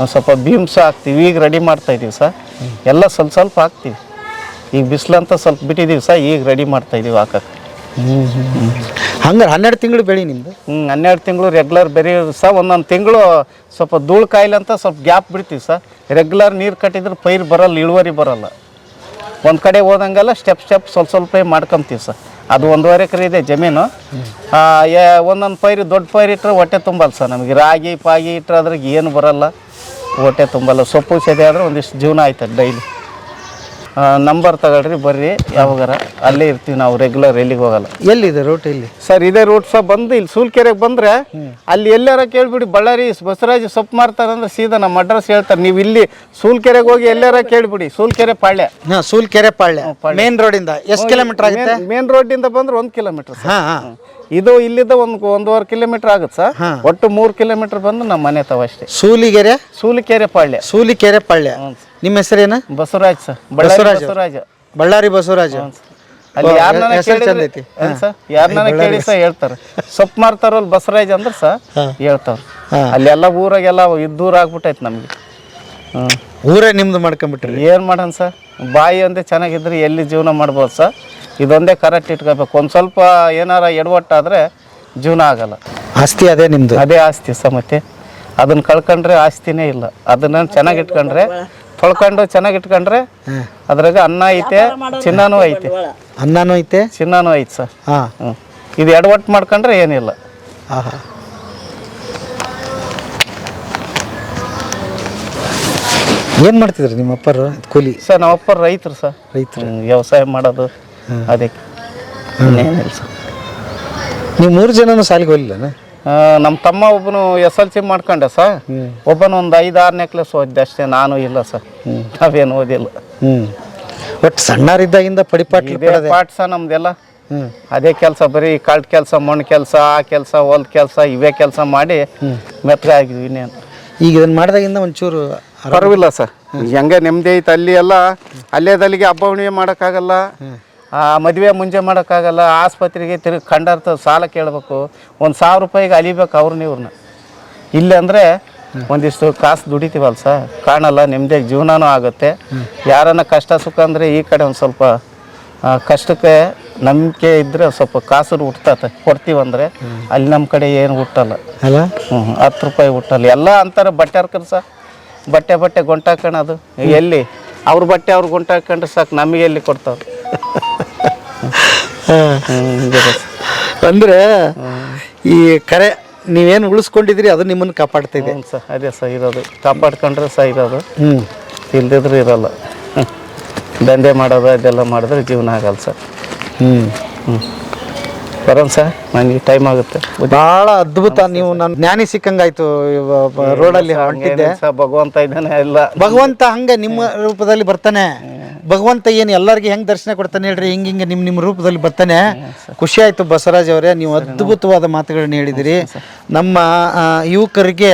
ಒಂದು ಸ್ವಲ್ಪ ಬೀಮ್ಸ್ ಹಾಕ್ತೀವಿ. ಈಗ ರೆಡಿ ಮಾಡ್ತಾ ಇದೀವಿ ಸರ್. ಎಲ್ಲ ಸ್ವಲ್ಪ ಸ್ವಲ್ಪ ಹಾಕ್ತೀವಿ. ಈಗ ಬಿಸಿಲಂತ ಸ್ವಲ್ಪ ಬಿಟ್ಟಿದ್ದೀವಿ ಸರ್. ಈಗ ರೆಡಿ ಮಾಡ್ತಾ ಇದ್ದೀವಿ ಹಾಕಕ್ಕೆ. ಹ್ಞೂ ಹ್ಞೂ ಹಂಗಾರೆ ಹನ್ನೆರಡು ತಿಂಗಳು ಬೆಳಿ ನಿಮ್ಮದು ಹ್ಞೂ ಹನ್ನೆರಡು ತಿಂಗಳು ರೆಗ್ಯುಲರ್ ಬೆರೆಯೋದು ಸರ್. ಒಂದೊಂದು ತಿಂಗಳು ಸ್ವಲ್ಪ ಧೂಳು ಕಾಯಿಲೆ ಅಂತ ಸ್ವಲ್ಪ ಗ್ಯಾಪ್ ಬಿಡ್ತೀವಿ ಸರ್. ರೆಗ್ಯುಲರ್ ನೀರು ಕಟ್ಟಿದ್ರೆ ಪೈರು ಬರಲ್ಲ, ಇಳುವರಿ ಬರಲ್ಲ. ಒಂದು ಕಡೆ ಹೋದಂಗೆಲ್ಲ ಸ್ಟೆಪ್ ಸ್ಟೆಪ್ ಸ್ವಲ್ಪ ಸ್ವಲ್ಪ ಮಾಡ್ಕೊಂತೀವಿ ಸರ್. ಅದು ಒಂದೂವರೆ ಎಕರೆ ಇದೆ ಜಮೀನು. ಒಂದೊಂದು ಪೈರು, ದೊಡ್ಡ ಪೈರು ಇಟ್ಟರೆ ಹೊಟ್ಟೆ ತುಂಬಲ್ಲ ಸರ್ ನಮಗೆ. ರಾಗಿ, ಪಾಗಿ ಇಟ್ಟರೆ ಅದ್ರಾಗ ಏನು ಬರಲ್ಲ. ಹೊಟ್ಟೆ ತುಂಬಲ್ಲ. ಸೊಪ್ಪು ಸೆದೆ ಆದರೆ ಒಂದಿಷ್ಟು ಜೀವನ ಆಯ್ತದೆ ಡೈಲಿ. ನಂಬರ್ ತಗೊಳ್ರಿ ಬರ್ರಿ. ಯಾವಾಗಾರ ಅಲ್ಲೇ ಇರ್ತೀವಿ ನಾವು ರೆಗ್ಯುಲರ್ ಎಲ್ಲಿಗೆ ಹೋಗಲ್ಲ. ಎಲ್ಲಿದೆ ರೂಟ್ ಇಲ್ಲಿ? ಸರ್ ಇದೇ ರೂಟ್ ಸಹ ಬಂದು ಇಲ್ಲಿ ಸೂಲ್ಕೆರೆಗೆ ಬಂದ್ರೆ ಅಲ್ಲಿ ಎಲ್ಲಾರ ಕೇಳಿಬಿಡಿ ಬಳ್ಳಾರಿ ಬಸವರಾಜ್ ಸೊಪ್ಪು ಮಾರ್ತಾರಂದ್ರೆ ಸೀದಾ ನಮ್ಮ ಅಡ್ರೆಸ್ ಹೇಳ್ತಾರೆ. ನೀವು ಇಲ್ಲಿ ಸೂಲ್ಕೆರೆಗೆ ಹೋಗಿ ಎಲ್ಲಾರ ಕೇಳಿಬಿಡಿ ಸೂಲ್ಕೆರೆ ಪಾಳ್ಯ. ಹಾಂ ಸೂಲ್ಕೆರೆ ಪಾಳ್ಯ. ಮೇನ್ ರೋಡಿಂದ ಎಷ್ಟು ಕಿಲೋಮೀಟರ್ ಆಗುತ್ತೆ? ಮೇನ್ ರೋಡಿಂದ ಬಂದ್ರೆ ಒಂದು ಕಿಲೋಮೀಟರ್ ಹಾಂ ಹಾಂ. ಇದು ಇಲ್ಲಿದ್ದ ಒಂದು ಒಂದೂವರೆ ಕಿಲೋಮೀಟರ್ ಆಗುತ್ತೆ ಸರ್. ಒಟ್ಟು ಮೂರು ಕಿಲೋಮೀಟರ್ ಬಂದು ನಮ್ಮ ಮನೆ ತವ ಅಷ್ಟೇ. ಸೂಲಿಗೆರೆ? ಸೂಲಿಕೆರೆ ಪಾಳ್ಯ. ಸೂಲಿಕೆರೆ ಪಾಳ್ಯ. ನಿಮ್ಮ ಹೆಸರೇನ? ಬಸವರಾಜ್ ಸರ್. ಬಸವರಾಜ್. ಬಸವರಾಜ. ಬಳ್ಳಾರಿ ಬಸವರಾಜ್. ಅಲ್ಲಿ ಯಾರನ್ನ ಹೆಸರು ಚಂದ ಐತಿ. ಸರ್. ಯಾರನ್ನ ಕೇಳಿ ಸಹ ಹೇಳ್ತಾರೆ. ಸೊಪ್ಪು ಮಾರ್ತಾರಲ್ಲ ಬಸವರಾಜ್ ಅಂದ್ರೆ ಸಹ ಹೇಳ್ತಾರ. ಅಲ್ಲಿ ಎಲ್ಲ ಊರಾಗೆಲ್ಲ ಇದ್ದೂರ ಆಗ್ಬಿಟ್ಟೈತೆ ನಮ್ಗೆ. ಊರೇ ನಿಮ್ದು ಮಾಡ್ಕೊಂಬಿಟ್ರಿ ಏನ್ ಮಾಡೋಣ ಸರ್? ಬಾಯಿ ಒಂದೇ ಚೆನ್ನಾಗಿದ್ರೆ ಎಲ್ಲಿ ಜೀವನ ಮಾಡ್ಬೋದು ಸರ್? ಇದೊಂದೇ ಕರೆಕ್ಟ್ ಇಟ್ಕೋಬೇಕು ಒಂದು ಸ್ವಲ್ಪ ಏನಾರ ಎಡವಟ್ಟಾದರೆ ಜೀವನ ಆಗಲ್ಲ. ಆಸ್ತಿ ಅದೇ ನಿಮ್ಮದು ಅದೇ ಆಸ್ತಿ ಸರ್ ಮತ್ತೆ. ಅದನ್ನ ಕಳ್ಕೊಂಡ್ರೆ ಆಸ್ತಿನೇ ಇಲ್ಲ. ಅದನ್ನ ಚೆನ್ನಾಗಿ ಇಟ್ಕೊಂಡ್ರೆ ತೊಳ್ಕೊಂಡು ಚೆನ್ನಾಗಿ ಇಟ್ಕೊಂಡ್ರೆ ಅದ್ರಾಗ ಅನ್ನ ಐತೆ ಚಿನ್ನನೂ ಐತೆ. ಅನ್ನನೂ ಐತೆ? ಚಿನ್ನನೂ ಐತೆ ಸರ್. ಹಾಂ. ಹ್ಞೂ ಇದು ಎಡವಟ್ಟು ಮಾಡ್ಕೊಂಡ್ರೆ ಏನಿಲ್ಲ. ಆಹಾ. ಏನು ಮಾಡ್ತಿದ್ರಿ ನಿಮ್ಮ ಅಪ್ಪರು? ಕೂಲಿ? ಸರ್ ನಮ್ಮ ಅಪ್ಪರ ರೈತರು ಸರ್. ರೈತರು. ವ್ಯವಸಾಯ ಮಾಡೋದು ಅದಕ್ಕೆ. ಇನ್ನೇನಿಲ್ಲ ಸರ್. ನೀವು ಮೂರು ಜನನು ಸಾಲಿಗೆ ಹೋಗಿಲ್ಲ ನಮ್ಮ ತಮ್ಮ ಒಬ್ಬನು ಎಸ್ ಎಲ್ ಸಿ ಮಾಡ್ಕೊಂಡೆ ಸರ್. ಒಬ್ಬನು ಒಂದು ಐದು ಆರನೇ ಕ್ಲಾಸ್ ಓದಿದೆ ಅಷ್ಟೇ ನಾನು ಇಲ್ಲ ಸರ್. ನಾವೇನು ಓದಿಲ್ಲ. ಹ್ಞೂ ಒಟ್ಟು ಸಣ್ಣರಿದ್ದಾಗಿಂದ ಪಡಿಪಾಟ್ ಪಾಠ ಸರ್ ನಮ್ದೆಲ್ಲ. ಹ್ಞೂ ಅದೇ ಕೆಲಸ ಬರೀ ಕಾಲ್ಟ್ ಕೆಲಸ ಮಣ್ಣು ಕೆಲಸ ಆ ಕೆಲಸ ಹೊಲ್ದ ಕೆಲಸ ಇವೇ ಕೆಲಸ ಮಾಡಿ ಮೆತ್ತಗಾಗಿದ್ವಿ ಇನ್ನೇನು. ಈಗ ಇದನ್ನು ಮಾಡಿದಾಗಿಂದ ಒಂಚೂರು ಪರವಿಲ್ಲ ಸರ್. ಹೆಂಗೆ ನೆಮ್ಮದಿ ಐತೆ ಅಲ್ಲಿ ಎಲ್ಲ ಅಲ್ಲೇದಲ್ಲಿಗೆ ಹಬ್ಬ ಹುಣ್ಣಿಮೆ ಮಾಡೋಕ್ಕಾಗಲ್ಲ ಆ ಮದುವೆ ಮುಂಜೆ ಮಾಡೋಕ್ಕಾಗಲ್ಲ ಆಸ್ಪತ್ರೆಗೆ ತಿರುಗಿ ಕಂಡರ್ತ ಸಾಲ ಕೇಳಬೇಕು ಒಂದು ಸಾವಿರ ರೂಪಾಯಿಗೆ ಅಲಿಬೇಕು ಅವ್ರನ್ನ ಇವ್ರನ್ನ. ಇಲ್ಲ ಅಂದರೆ ಒಂದಿಷ್ಟು ಕಾಸು ದುಡಿತೀವಲ್ಲ ಸರ್. ಕಾಣಲ್ಲ ನೆಮ್ಮದಿಯಾಗಿ ಜೀವನನೂ ಆಗುತ್ತೆ. ಯಾರನ್ನ ಕಷ್ಟ ಸುಖ ಅಂದರೆ ಈ ಕಡೆ ಒಂದು ಸ್ವಲ್ಪ ಕಷ್ಟಕ್ಕೆ ನಂಬಿಕೆ ಇದ್ದರೆ ಸ್ವಲ್ಪ ಕಾಸು ಹುಟ್ಟತ್ತೆ ಕೊಡ್ತೀವಂದ್ರೆ ಅಲ್ಲಿ ನಮ್ಮ ಕಡೆ ಏನು ಹುಟ್ಟಲ್ಲ. ಅಲ್ಲ? ಹ್ಞೂ ಹತ್ತು ರೂಪಾಯಿ ಹುಟ್ಟಲ್ಲ. ಎಲ್ಲ ಅಂತಾರೆ ಬಟ್ಟೆ ಹರ್ಕರ್ ಸರ್. ಬಟ್ಟೆ ಬಟ್ಟೆ ಗಂಟು ಹಾಕೋಣದು ಎಲ್ಲಿ? ಅವ್ರ ಬಟ್ಟೆ ಅವ್ರು ಗೊಂಟಾಕಂಡ್ರೆ ಹಾಕೊಂಡ್ರೆ ಸಾಕು ನಮಗೆ ಎಲ್ಲಿ ಕೊಡ್ತಾವ್ರು? ಅಂದ್ರೆ ಈ ಕರೆ ನೀವೇನು ಉಳಿಸ್ಕೊಂಡಿದ್ರಿ ಅದು ನಿಮ್ಮನ್ನು ಕಾಪಾಡ್ತಿದೆ ಸರ್ ಅದೇ ಸರ್ ಇರೋದು. ಕಾಪಾಡ್ಕೊಂಡ್ರೆ ಸಹ ಇರೋದು. ಹ್ಞೂ ಇಲ್ದಿದ್ರೆ ಇರಲ್ಲ. ದಂಧೆ ಮಾಡೋದು ಅದೆಲ್ಲ ಮಾಡಿದ್ರೆ ಜೀವನ ಆಗಲ್ಲ ಸರ್. ಹ್ಞೂ ಹ್ಞೂ ಬರೋಣ ಸರ್. ನನಗೆ ಟೈಮ್ ಆಗುತ್ತೆ. ಬಹಳ ಅದ್ಭುತ ನೀವು ನನ್ನ ಜ್ಞಾನಿ ಸಿಕ್ಕಂಗಾಯ್ತು ರೋಡಲ್ಲಿ ಹೊಂಟಿದ್ದೆ. ಭಗವಂತ ಇದ್ದಾನೆ ಎಲ್ಲ. ಭಗವಂತ ಹಂಗೆ ನಿಮ್ಮ ರೂಪದಲ್ಲಿ ಬರ್ತಾನೆ. ಭಗವಂತ ಏನು ಎಲ್ಲರಿಗೆ ಹೆಂಗೆ ದರ್ಶನ ಕೊಡ್ತಾನೆ ಹೇಳ್ರಿ ಹಿಂಗೆ ಹಿಂಗೆ ನಿಮ್ಮ ನಿಮ್ಮ ರೂಪದಲ್ಲಿ ಬರ್ತಾನೆ. ಖುಷಿ ಆಯ್ತು ಬಸವರಾಜ್ ಅವರೇ ನೀವು ಅದ್ಭುತವಾದ ಮಾತುಗಳನ್ನ ಹೇಳಿದಿರಿ. ನಮ್ಮ ಯುವಕರಿಗೆ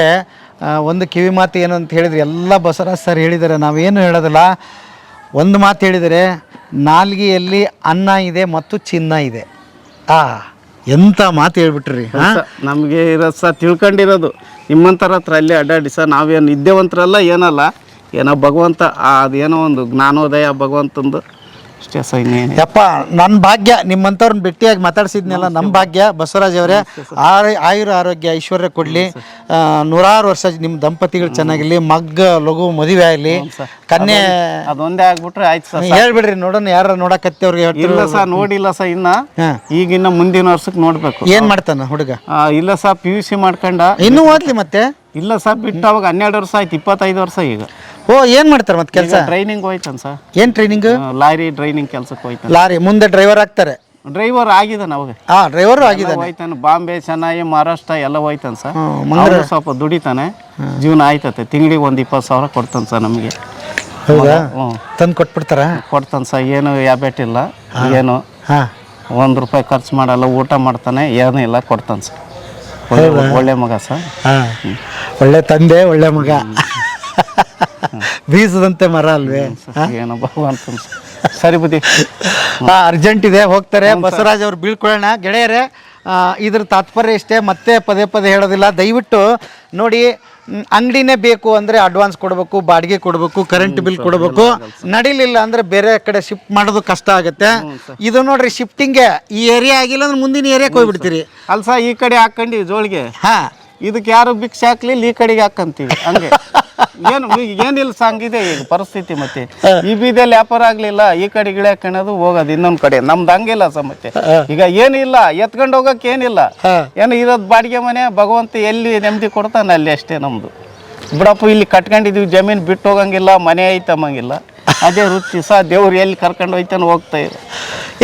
ಒಂದು ಕಿವಿ ಮಾತು ಏನು ಅಂತ ಹೇಳಿದ್ರಿ ಎಲ್ಲ ಬಸವರಾಜ್ ಸರ್ ಹೇಳಿದ್ದಾರೆ. ನಾವೇನು ಹೇಳೋದಿಲ್ಲ. ಒಂದು ಮಾತು ಹೇಳಿದರೆ ನಾಲ್ಗೆಯಲ್ಲಿ ಅನ್ನ ಇದೆ ಮತ್ತು ಚಿನ್ನ ಇದೆ. ಆ ಎಂಥ ಮಾತು ಹೇಳ್ಬಿಟ್ರಿ, ಹಾಂ? ನಮಗೆ ಇರೋದು ಸರ್ ತಿಳ್ಕೊಂಡಿರೋದು. ನಿಮ್ಮಂತರ ಹತ್ರ ಅಲ್ಲೇ ಅಡ್ಡಾಡಿ ಸರ್, ನಾವೇನು ಇದ್ದೇವಂತರಲ್ಲ ಏನಲ್ಲ. ಏನೋ ಭಗವಂತ ಅದೇನೋ ಒಂದು ಜ್ಞಾನೋದಯ ಭಗವಂತಂದು. ಅಷ್ಟೇ ಸರ್ ಇನ್ನೇನು ಯಪ್ಪ ನನ್ನ ಭಾಗ್ಯ ನಿಮ್ಮಂಥವ್ರನ್ನ ಭೇಟಿಯಾಗಿ ಮಾತಾಡ್ಸಿದ್ನೆಲ್ಲ ನಮ್ಮ ಭಾಗ್ಯ ಬಸವರಾಜ್ ಅವರೇ ಆರ ಆಯುರ ಆರೋಗ್ಯ ಐಶ್ವರ್ಯ ಕೊಡಲಿ. ನೂರಾರು ವರ್ಷ ನಿಮ್ಮ ದಂಪತಿಗಳು ಚೆನ್ನಾಗಿರ್ಲಿ ಮಗ್ಗ ಲಘು ಮದುವೆ ಆಗಲಿ. ಕನ್ಯೆ ಅದೊಂದೇ ಆಗ್ಬಿಟ್ರೆ ಆಯ್ತು ಸರ್. ಹೇಳ್ಬಿಡ್ರಿ ನೋಡೋಣ ಯಾರು ನೋಡಕತ್ತೆ ಅವ್ರಿಗೆ ಇಲ್ಲ ಸರ್ ನೋಡಿಲ್ಲ ಸರ್ ಇನ್ನ. ಈಗ ಈಗಿನ್ನ ಮುಂದಿನ ವರ್ಷಕ್ಕೆ ನೋಡ್ಬೇಕು. ಏನ್ ಮಾಡ್ತಾನ ಹುಡುಗ? ಇಲ್ಲ ಸರ್ ಪಿ ಯು ಸಿ ಮಾಡ್ಕೊಂಡ. ಇನ್ನೂ ಓದ್ಲಿ ಮತ್ತೆ? ಇಲ್ಲ ಸರ್ ಬಿಟ್ಟು ಅವಾಗ ಹನ್ನೆರಡು ವರ್ಷ ಆಯ್ತು ಇಪ್ಪತ್ತೈದು ವರ್ಷ ಈಗ. ಓ ಏನು ಮಾಡ್ತಾರೆ ಮತ್ತೆ ಕೆಲಸ? ಟ್ರೈನಿಂಗ್ ಹೋಯ್ತಾನ ಸರ್. ಏನು ಟ್ರೈನಿಂಗ್ ಲಾರಿ ಡ್ರೈನಿಂಗ್ ಕೆಲಸಕ್ಕೆ ಹೋಯ್ತಾನೆ. ಲಾರಿ ಮುಂದೆ ಡ್ರೈವರ್ ಆಗ್ತಾರೆ. ಡ್ರೈವರ್ ಆಗಿದ್ದಾನೆ ಅವಾಗ. ಹಾಂ ಡ್ರೈವರ್ ಆಗಿದಾನೆ ಹೋಯ್ತಾನೆ. ಬಾಂಬೆ ಚೆನ್ನೈ ಮಹಾರಾಷ್ಟ್ರ ಎಲ್ಲ ಹೋಯ್ತಾನೆ ಸರ್. ಹ್ಮ್, ಸ್ವಲ್ಪ ದುಡಿತಾನೆ. ಜೀವನ ಆಯ್ತತೆ. ತಿಂಗಳಿಗೆ ಒಂದು ಇಪ್ಪತ್ತು ಸಾವಿರ ಕೊಡ್ತಾನೆ ಸರ್ ನಮಗೆ. ಹೌದಾ? ತಂದು ಕೊಟ್ಬಿಡ್ತಾರ? ಕೊಡ್ತಾನೆ ಸರ್. ಏನು ಯಾಬೇಟ್ ಇಲ್ಲ. ಏನು? ಹಾಂ. ಒಂದು ರೂಪಾಯಿ ಖರ್ಚು ಮಾಡಲ್ಲ ಊಟ ಮಾಡ್ತಾನೆ. ಏನೂ ಇಲ್ಲ ಕೊಡ್ತಾನೆ ಸರ್. ಒಳ್ಳೆ ಒಳ್ಳೆ ಮಗ ಸರ್. ಹಾಂ. ಒಳ್ಳೆ ತಂದೆ ಒಳ್ಳೆ ಮಗ. ಬೀಸದಂತೆ ಮರ ಅಲ್ವೇ? ಸರಿ. ಬುದ್ಧಿ. ಹಾ ಅರ್ಜೆಂಟ್ ಇದೆ ಹೋಗ್ತಾರೆ. ಬಸವರಾಜ್ ಅವ್ರು ಬೀಳ್ಕೊಳ್ಳೋಣ. ಗೆಳೆಯರೇ ಇದ್ರ ತಾತ್ಪರ್ಯ ಇಷ್ಟೇ ಮತ್ತೆ ಪದೇ ಪದೇ ಹೇಳೋದಿಲ್ಲ. ದಯವಿಟ್ಟು ನೋಡಿ ಅಂಗಡಿನೇ ಬೇಕು ಅಂದರೆ ಅಡ್ವಾನ್ಸ್ ಕೊಡಬೇಕು ಬಾಡಿಗೆ ಕೊಡಬೇಕು ಕರೆಂಟ್ ಬಿಲ್ ಕೊಡಬೇಕು. ನಡಿಲಿಲ್ಲ ಅಂದರೆ ಬೇರೆ ಕಡೆ ಶಿಫ್ಟ್ ಮಾಡೋದು ಕಷ್ಟ ಆಗುತ್ತೆ. ಇದು ನೋಡ್ರಿ ಶಿಫ್ಟಿಂಗ್ಗೆ ಈ ಏರಿಯಾ ಆಗಿಲ್ಲ ಅಂದ್ರೆ ಮುಂದಿನ ಏರಿಯಾಕ್ಕೆ ಹೋಗ್ಬಿಡ್ತೀರಿ. ಅಲ್ಸ ಈ ಕಡೆ ಹಾಕೊಂಡಿ ಜೋಳಿಗೆ. ಹಾಂ. ಇದಕ್ಕೆ ಯಾರು ಭಿಕ್ಷೆ ಹಾಕ್ಲಿಲ್ಲ ಈ ಕಡೆಗೆ ಹಾಕಂತೀವಿ. ಹಂಗೆ. ಏನು ಈಗ ಏನಿಲ್ಲ ಸಂಗಿದೆ ಈಗ ಪರಿಸ್ಥಿತಿ ಮತ್ತೆ. ಈ ಬೀದಿಯಲ್ಲಿ ವ್ಯಾಪಾರ ಆಗ್ಲಿಲ್ಲ ಈ ಕಡೆ ಗಿಡ ಹಾಕೋದು ಹೋಗೋದು ಇನ್ನೊಂದ್ ಕಡೆ. ನಮ್ದು ಹಂಗಿಲ್ಲ ಸಮಸ್ಯೆ ಈಗ ಏನಿಲ್ಲ ಎತ್ಕೊಂಡು ಹೋಗಕ್ಕೆ ಏನಿಲ್ಲ. ಏನು ಇರೋದು ಬಾಡಿಗೆ ಮನೆ ಭಗವಂತ ಎಲ್ಲಿ ನೆಮ್ಮದಿ ಕೊಡ್ತಾನೆ ಅಲ್ಲಿ ಅಷ್ಟೇ ನಮ್ದು. ಬಿಡಪ್ಪ ಇಲ್ಲಿ ಕಟ್ಕೊಂಡಿದೀವಿ ಜಮೀನು ಬಿಟ್ಟು ಹೋಗಂಗಿಲ್ಲ ಮನೆ ಐತಮ್ಮಂಗಿಲ್ಲ ಅದೇ ವೃತ್ತಿ ಸಹ ದೇವ್ರು ಎಲ್ಲಿ ಕರ್ಕೊಂಡು ಹೋಯ್ತಾನೆ ಹೋಗ್ತಾ ಇದ್ದ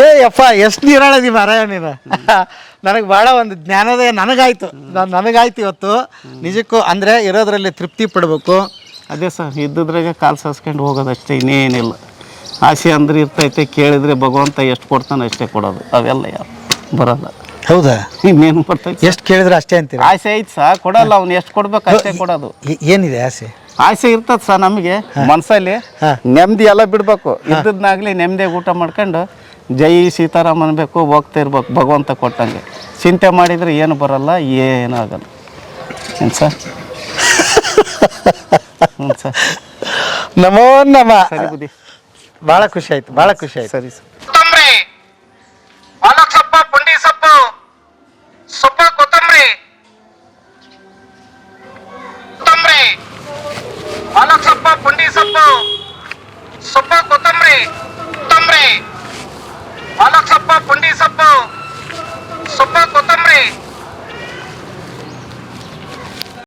ಏ ಯಪ್ಪ ಎಷ್ಟು ನೀರಾಳದಿ ಮಾರಾಯ ನೀನು. ನನಗೆ ಭಾಳ ಒಂದು ಜ್ಞಾನೋದಯ ನನಗಾಯ್ತು. ನಾನು ನನಗಾಯ್ತು ಇವತ್ತು. ನಿಜಕ್ಕೂ ಅಂದರೆ ಇರೋದ್ರಲ್ಲಿ ತೃಪ್ತಿ ಪಡಬೇಕು. ಅದೇ ಸರ್ ಇದ್ದದ್ರಾಗೆ ಕಾಲು ಸಸ್ಕೊಂಡು ಹೋಗೋದಷ್ಟೇ ಇನ್ನೇನಿಲ್ಲ. ಆಸೆ ಅಂದ್ರೆ ಇರ್ತೈತೆ ಕೇಳಿದ್ರೆ ಭಗವಂತ ಎಷ್ಟು ಕೊಡ್ತಾನೆ ಅಷ್ಟೇ ಕೊಡೋದು. ಅವೆಲ್ಲ ಯಾರು? ಬರಲ್ಲ. ಹೌದಾ? ಇನ್ನೇನು ಕೊಡ್ತೈತೆ ಎಷ್ಟು ಕೇಳಿದ್ರೆ ಅಷ್ಟೇ ಅಂತೀರ? ಆಸೆ ಐತೆ ಸರ್ ಕೊಡಲ್ಲ ಅವ್ನು ಎಷ್ಟು ಕೊಡ್ಬೇಕು ಅಷ್ಟೇ ಕೊಡೋದು. ಏನಿದೆ ಆಸೆ? ಆಸೆ ಇರ್ತದೆ ಸರ್ ನಮಗೆ ಮನಸ್ಸಲ್ಲಿ ನೆಮ್ಮದಿ ಎಲ್ಲ ಬಿಡ್ಬೇಕು. ಇದ್ದದ್ನಾಗ್ಲಿ ನೆಮ್ಮದಿಯಾಗಿ ಊಟ ಮಾಡ್ಕೊಂಡು ಜೈ ಸೀತಾರಾಮ್ ಅನ್ಬೇಕು ಹೋಗ್ತಾ ಇರ್ಬೇಕು ಭಗವಂತ ಕೊಟ್ಟಂಗೆ. ಚಿಂತೆ ಮಾಡಿದ್ರೆ ಏನು ಬರಲ್ಲ ಏನೂ ಆಗಲ್ಲ ಏನು ಸರ್? ಹ್ಞೂ ಸರ್? ನಮೋ ನಮ. ಸರಿ ಬುದ್ಧಿ. ಭಾಳ ಖುಷಿ ಆಯ್ತು ಭಾಳ ಖುಷಿ ಆಯ್ತು. ಸರಿ ಸರ್.